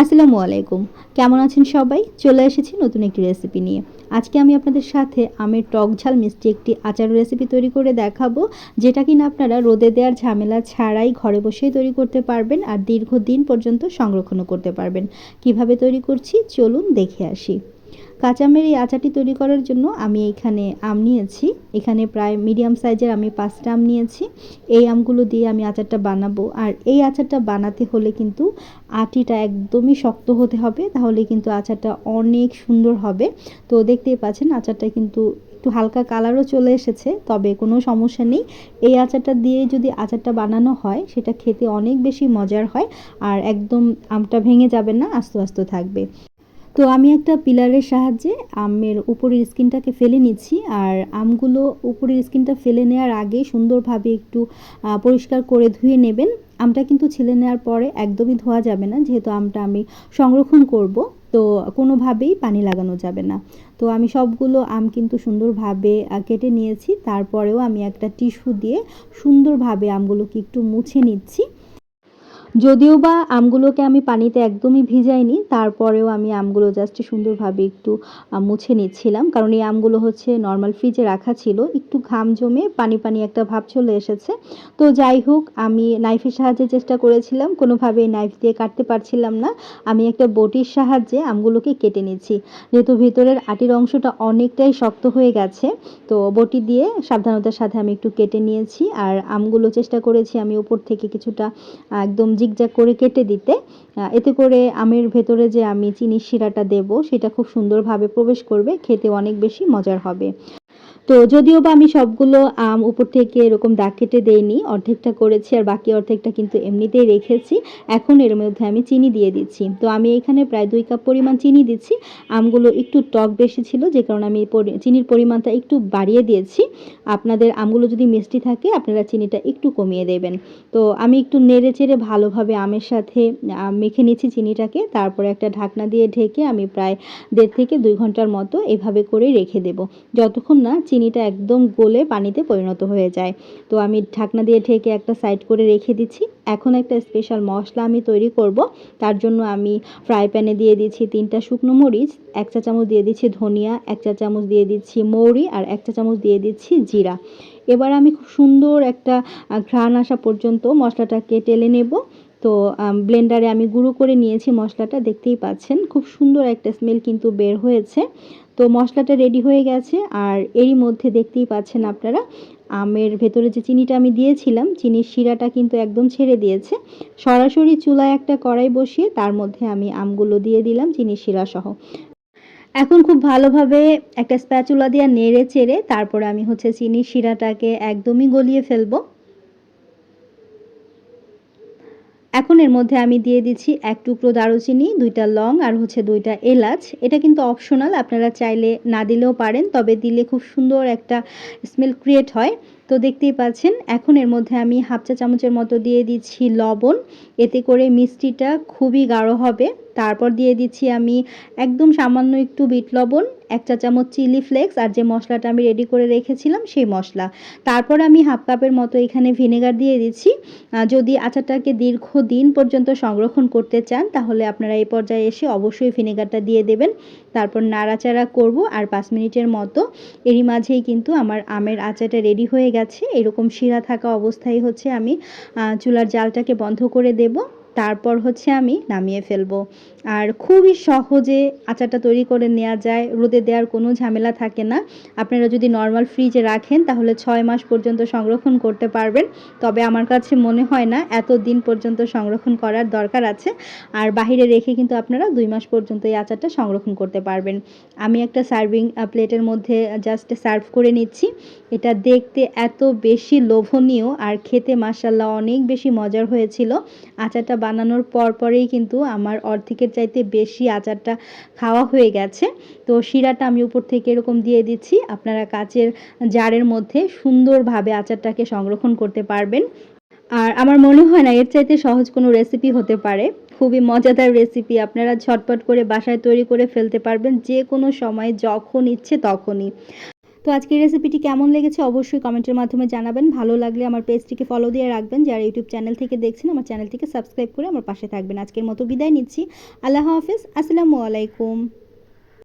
আসসালামু আলাইকুম। কেমন আছেন সবাই? চলে এসেছি নতুন একটি রেসিপি নিয়ে। আজকে আমি আপনাদের সাথে আমের টক ঝাল মিষ্টি একটি আচার রেসিপি তৈরি করে দেখাবো, যেটা কিনা আপনারা রোদে দেওয়ার ঝামেলা ছাড়াই ঘরে বসেই তৈরি করতে পারবেন আর দীর্ঘদিন পর্যন্ত সংরক্ষণও করতে পারবেন। কীভাবে তৈরি করছি? চলুন দেখে আসি। কাঁচামের এই আচারটি তৈরি করার জন্য আমি এখানে আম নিয়েছি। এখানে প্রায় মিডিয়াম সাইজের আমি পাঁচটা আম নিয়েছি। এই আমগুলো দিয়ে আমি আচারটা বানাবো। আর এই আচারটা বানাতে হলে কিন্তু আটিটা একদমই শক্ত হতে হবে, তাহলে কিন্তু আচারটা অনেক সুন্দর হবে। তো দেখতেই পাচ্ছেন, আচারটা কিন্তু একটু হালকা কালারও চলে এসেছে, তবে কোনো সমস্যা নেই। এই আচারটা দিয়ে যদি আচারটা বানানো হয়, সেটা খেতে অনেক বেশি মজার হয়, আর একদম আমটা ভেঙে যাবে না, আস্তে আস্তে থাকবে। তো আমি একটা পিলারের সাহায্যে আমের উপরের স্কিনটাকে ফেলে নিচ্ছি আর আমগুলো উপরের স্কিনটা ফেলে নেওয়ার আগে সুন্দরভাবে একটু পরিষ্কার করে ধুয়ে নেবেন। আমটা কিন্তু ছিলে নেওয়ার পরে একদমই ধোয়া যাবে না, যেহেতু আমটা আমি সংরক্ষণ করব, তো কোনোভাবেই পানি লাগানো যাবে না। তো আমি সবগুলো আম কিন্তু সুন্দরভাবে কেটে নিয়েছি। তারপরেও আমি একটা টিস্যু দিয়ে সুন্দরভাবে আমগুলোকে একটু মুছে নিচ্ছি। যদিও বা আমগুলোকে আমি পানিতে একদমই ভিজাইনি, তারপরেও আমি আমগুলো জাস্ট সুন্দরভাবে একটু মুছে নিচ্ছিলাম। কারণ এই আমগুলো হচ্ছে নর্মাল ফ্রিজে রাখা ছিল, একটু ঘাম জমে পানি পানি একটা ভাব চলে এসেছে। তো যাই হোক, আমি নাইফের সাহায্যে চেষ্টা করেছিলাম, কোনোভাবে নাইফ দিয়ে কাটতে পারছিলাম না। আমি একটা বটির সাহায্যে আমগুলোকে কেটে নিচ্ছি। যেহেতু ভিতরের আটির অংশটা অনেকটাই শক্ত হয়ে গেছে, তো বটি দিয়ে সাবধানতার সাথে আমি একটু কেটে নিয়েছি। আর আমগুলো চেষ্টা করেছি আমি উপর থেকে কিছুটা একদম জিগজ্যাগ করে কেটে দিতে। এতে করে আমের ভেতরে যে আমি চিনির শিরাটা দেব, সেটা খুব সুন্দরভাবে প্রবেশ করবে, খেতে অনেক বেশি মজার হবে। তো যদিও বা আমি সবগুলো, আম উপর থেকে এরকম দাগ কেটে দেইনি, অর্ধেকটা করেছি আর বাকি অর্ধেকটা কিন্তু এমনিতেই রেখেছি। এখন এর মধ্যে আমি চিনি দিয়ে দিচ্ছি। তো আমি এখানে প্রায় দুই কাপ পরিমাণ চিনি দিচ্ছি। আমগুলো একটু টক বেশি ছিল, যে কারণে আমি চিনির পরিমাণটা একটু বাড়িয়ে দিয়েছি। আপনাদের আমগুলো যদি মিষ্টি থাকে, আপনারা চিনিটা একটু কমিয়ে দেবেন। তো আমি একটু নেড়ে চেড়ে ভালোভাবে আমের সাথে মেখে নিচ্ছি চিনিটাকে। তারপরে একটা ঢাকনা দিয়ে ঢেকে আমি প্রায় দেড় থেকে দুই ঘণ্টার মতো এভাবে করে রেখে দেব। যতক্ষণ না চিনিটা একদম গলে পানিতে পরিণত হয়ে যায়। তো আমি ঢাকনা দিয়ে ঢেকে একটা সাইড করে রেখে দিচ্ছি। এখন একটা স্পেশাল মশলা আমি তৈরি করব। তার জন্য আমি ফ্রাই প্যানে দিয়ে দিচ্ছি তিনটা শুকনো মরিচ, এক চা চামচ দিয়ে দিচ্ছি ধনিয়া, এক চা চামচ দিয়ে দিচ্ছি মৌরি, আর এক চা চামচ দিয়ে দিচ্ছি জিরা। এবার আমি খুব সুন্দর একটা ঘ্রাণ আসা পর্যন্ত মশলাটাকে টেলে নেব। তো ব্লেন্ডারে আমি গুঁড়ো করে নিয়েছি মশলাটা, দেখতেই পাচ্ছেন। খুব সুন্দর একটা স্মেল কিন্তু বের হয়েছে। তো, মশলাটা রেডি হয়ে গেছে আর এরই মধ্যে দেখতেই পাচ্ছেন আপনারা, আমের ভেতরে যে চিনিটা আমি দিয়েছিলাম, চিনির শিরাটা কিন্তু একদম ছেড়ে দিয়েছে। সরাসরি চুলায় একটা কড়াই বসিয়ে তার মধ্যে আমি আমগুলো দিয়ে দিলাম, চিনির শিরা সহ। এখন খুব ভালোভাবে একটা স্প্যাচুলা দিয়ে নেড়ে চেড়ে তারপরে আমি হচ্ছে চিনির শিরাটাকে একদমই গলিয়ে ফেলব। এখন এর মধ্যে আমি দিয়ে দিচ্ছি এক টুকরো দারুচিনি, দুইটা লং আর হচ্ছে দুইটা এলাচ। এটা কিন্তু অপশনাল আপনারা চাইলে না দিলেও পারেন, তবে দিলে খুব সুন্দর একটা স্মেল ক্রিয়েট হয়। তো দেখতেই পাচ্ছেন, এখন এর মধ্যে আমি হাফ চা চামচের মতো দিয়ে দিচ্ছি লবণ। এতে করে মিষ্টিটা খুবই গাঢ় হবে। তারপর দিয়ে দিচ্ছি আমি একদম সামান্য একটু বিট লবণ, এক চা চামচ চিলি ফ্লেক্স আর যে মশলাটা আমি রেডি করে রেখেছিলাম সেই মশলা। তারপর আমি হাফ কাপের মতো এখানে ভিনেগার দিয়ে দিচ্ছি। যদি আচারটাকে দীর্ঘ দিন পর্যন্ত সংরক্ষণ করতে চান, তাহলে আপনারা এই পর্যায়ে এসে অবশ্যই ভিনেগারটা দিয়ে দেবেন। তারপর নাড়াচাড়া করব আর পাঁচ মিনিটের মতো। এরই মাঝেই কিন্তু আমার আমের আচারটা রেডি হয়ে গেছে। এরকম শিরা থাকা অবস্থায় হচ্ছে আমি চুলার জালটাকে বন্ধ করে দেব। তারপর হচ্ছে আমি নামিয়ে ফেলব। আর খুবই সহজে আচারটা তৈরি করে নেওয়া যায়, রোদে দেওয়ার কোনো ঝামেলা থাকে না। আপনারা যদি নর্মাল ফ্রিজে রাখেন, তাহলে ছয় মাস পর্যন্ত সংরক্ষণ করতে পারবেন। তবে আমার কাছে মনে হয় না এত দিন পর্যন্ত সংরক্ষণ করার দরকার আছে। আর বাহিরে রেখে কিন্তু আপনারা দুই মাস পর্যন্ত এই আচারটা সংরক্ষণ করতে পারবেন। আমি একটা সার্ভিং প্লেটের মধ্যে জাস্ট সার্ভ করে নিচ্ছি। এটা দেখতে এত বেশি লোভনীয় আর খেতে মাসাল্লাহ অনেক বেশি মজার হয়েছিল। আচারটা বানানোর পর পরেই কিন্তু আমার অর্ধেকের চাইতে বেশি আচারটা খাওয়া হয়ে গেছে। তো শিরাটা আমি উপর থেকে এরকম দিয়ে দিচ্ছি। আপনারা কাচের জারের মধ্যে সুন্দরভাবে আচারটাকে সংরক্ষণ করতে পারবেন। আর আমার মনে হয় না, এর চাইতে সহজ কোনো রেসিপি হতে পারে। খুবই মজাদার রেসিপি আপনারা ঝটপট করে বাসায় তৈরি করে ফেলতে পারবেন যে কোনো সময়, যখন ইচ্ছে তখনই। তো আজকের রেসিপিটি কেমন লেগেছে অবশ্যই কমেন্টের মাধ্যমে জানাবেন। ভালো লাগলে আমার পেজটিকে ফলো দিয়ে রাখবেন। যারা ইউটিউব চ্যানেল থেকে দেখছেন, আমার চ্যানেলটিকে সাবস্ক্রাইব করে আমার পাশে থাকবেন। আজকের মতো বিদায় নিচ্ছি। আল্লাহ হাফিজ। আসসালামু আলাইকুম।